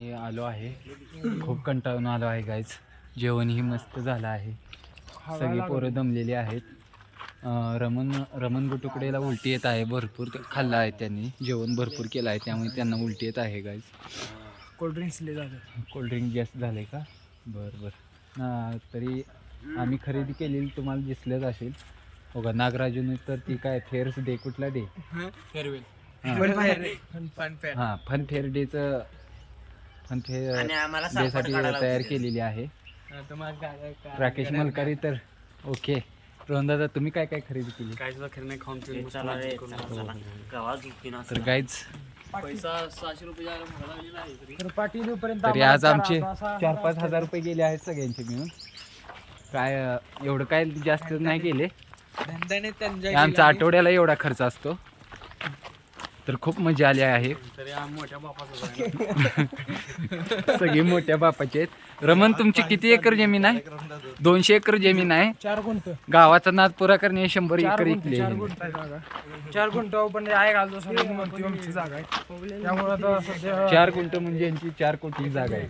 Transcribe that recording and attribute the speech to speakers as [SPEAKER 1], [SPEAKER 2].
[SPEAKER 1] हे आलो आहे. खूप कंटाळून आलो आहे गाईज जेवणही मस्त झालं आहे. सगळी पोरं दमलेली आहेत. अं, रमण रमण गुटुकडेला उलटी येत आहे. भरपूर खाल्लं आहे त्यांनी. जेवण भरपूर केलं आहे त्यामुळे त्यांना उलटी येत आहे गाईज
[SPEAKER 2] कोल्ड्रिंक्स ले झालं.
[SPEAKER 1] कोल्ड्रिंक जास्त झाले का? बरं बरं. ना तरी आम्ही खरेदी केलेली तुम्हाला दिसलंच असेल. हो का नागराजूने तर ती काय फेअर्स डे कुठला डे
[SPEAKER 2] फेअरवेल
[SPEAKER 1] हां. हां फन फेअर डेचं फन फेअर डेसाठी तयार केलेली आहे. राकेश मलकारी तर ओके. रोहन दादा तुम्ही काय काय खरेदी केली?
[SPEAKER 2] काय सुद्धा खरं नाही खाऊन पिऊन
[SPEAKER 3] चला रे चला
[SPEAKER 1] तर गाईज
[SPEAKER 2] पैसा सहाशे रुपये जायला मला लागलेला आहे तरी. तरी
[SPEAKER 1] आज आमचे चार पाच हजार रुपये गेले आहेत सगळ्यांचे मिळून. काय अं, एवढं काय जास्त नाही गेले. आमचा आठवड्याला एवढा खर्च असतो. तर खूप मजा आली आहे. सगळी मोठ्या बापाचे आहेत. रमन तुमची किती एकर जमीन आहे? दोनशे एकर जमीन आहे.
[SPEAKER 2] चार गुंठ.
[SPEAKER 1] गावाचा नाद पुरा करणे शंभर एकर इकले
[SPEAKER 2] चार गुंठ पण सध्या
[SPEAKER 1] चार गुंठ म्हणजे यांची चार कोटी जागा आहे.